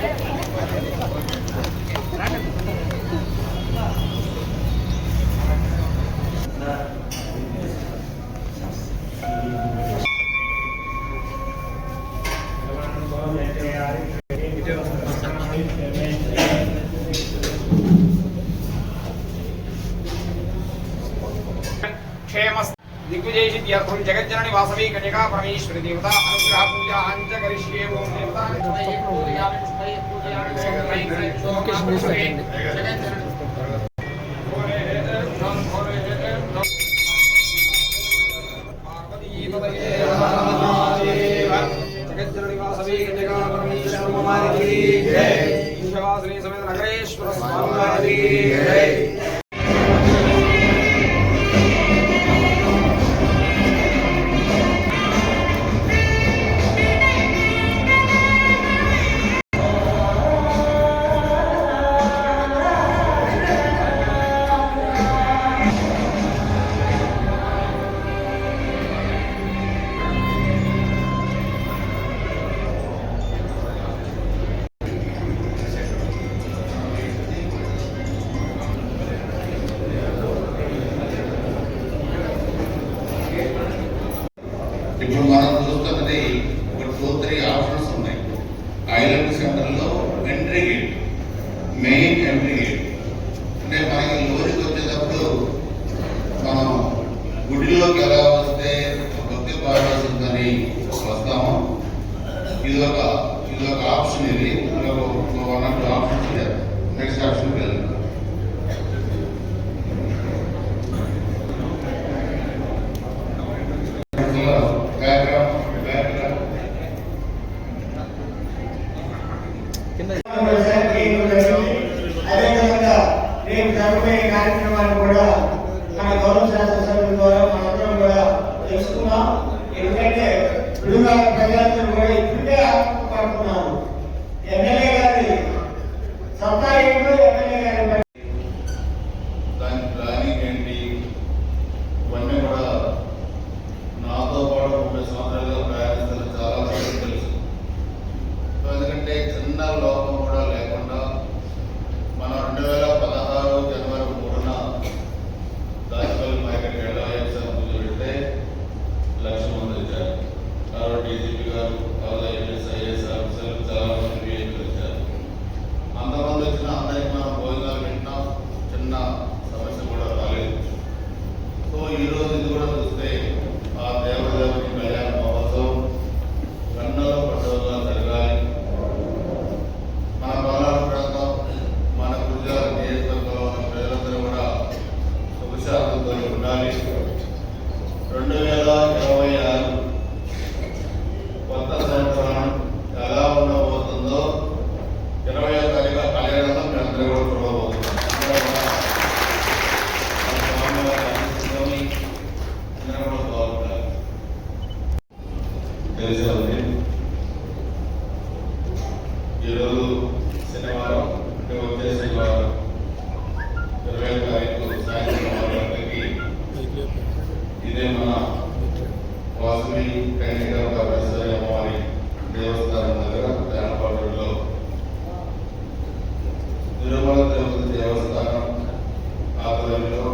Nah, Thank you. దిగ్విజయసి ధ్యాతుం జగజ్జనని వాసవి కన్యకా పరమేశ్వరి దేవత అనుగ్రహ పూజా అంచ కరిష్యే ఓం దేవత నగరేశ్వర స్వామి ఇప్పుడు మనం చూస్తున్నది ఒక టూ త్రీ ఆప్షన్స్ ఉన్నాయి. ఐలాండ్ సెంటర్లో entry gate main entry gate అంటే మనకి లోనికి వచ్చేటప్పుడు మనం గుడిలోకి ఎలా వస్తే భక్తి పాడవలసిందని వస్తాము. ఇది ఒక ఇది ఒక ఆప్షన్ ఇది. ఒక వన్ ఆఫ్ ఆప్షన్స్ నెక్స్ట్ ఆప్షన్కి వెళ్దాం ఈరోజు శనివారం అంటే వచ్చే శనివారం ఇరవై తారీఖు సాయంత్రం ఇదే మన వాసుని అమ్మవారి దేవస్థానం దగ్గర తేనపాడులో తిరుమల తిరుపతి దేవస్థానం ఆధ్వర్యంలో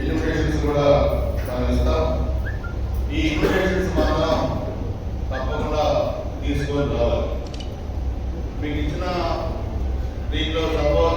ఎలిమినేషన్స్ కూడా మనం ఈ ఇన్విటేషన్స్ మాత్రం తప్పకుండా తీసుకొని రావాలి. మీకు ఇచ్చిన దీంట్లో సపోజ్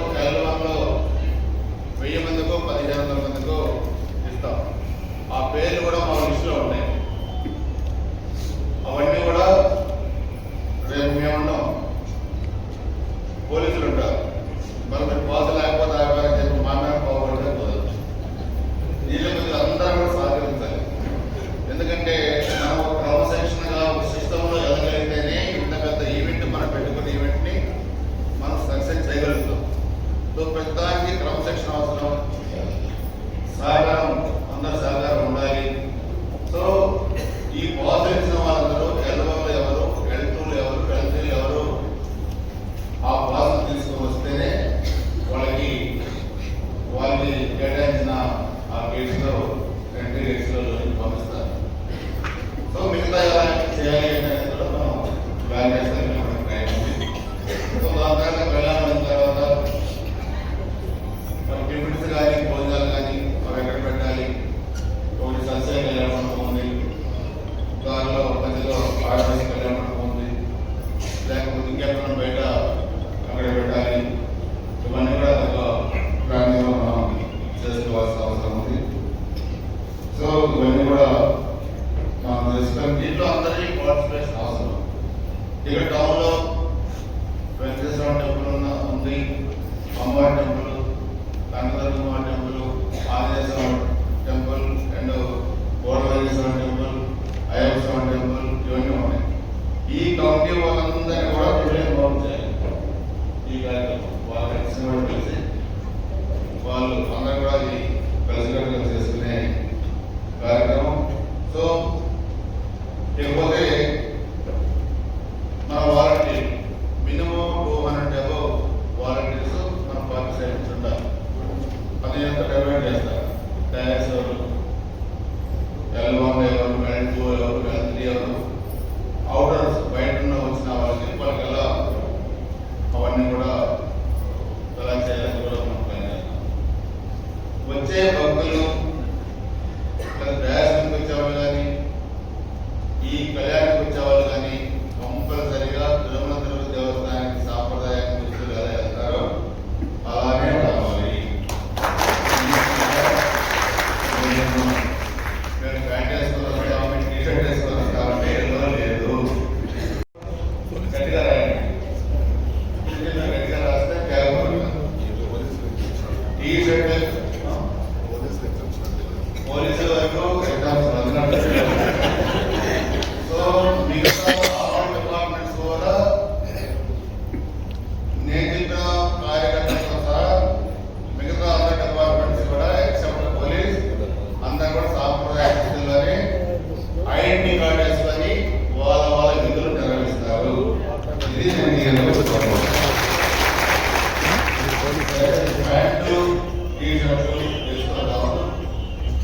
ನೀವು ಮುಂದೆ ಕೊಡೋದು ಈಗ ವಾಹನ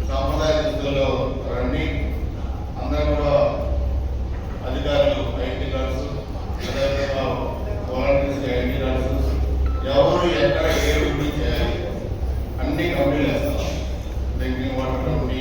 సాంప్రదాయ దుస్తుల్లో రండి. అందరూ కూడా అధికారులు ఐటీ గార్డ్స్ ఐటీ గార్డ్స్ ఎవరు ఎక్కడ ఏ చేయాలి అన్ని కంపెనీలు వేస్తాం డ్రింకింగ్ వాటర్ కంపెనీ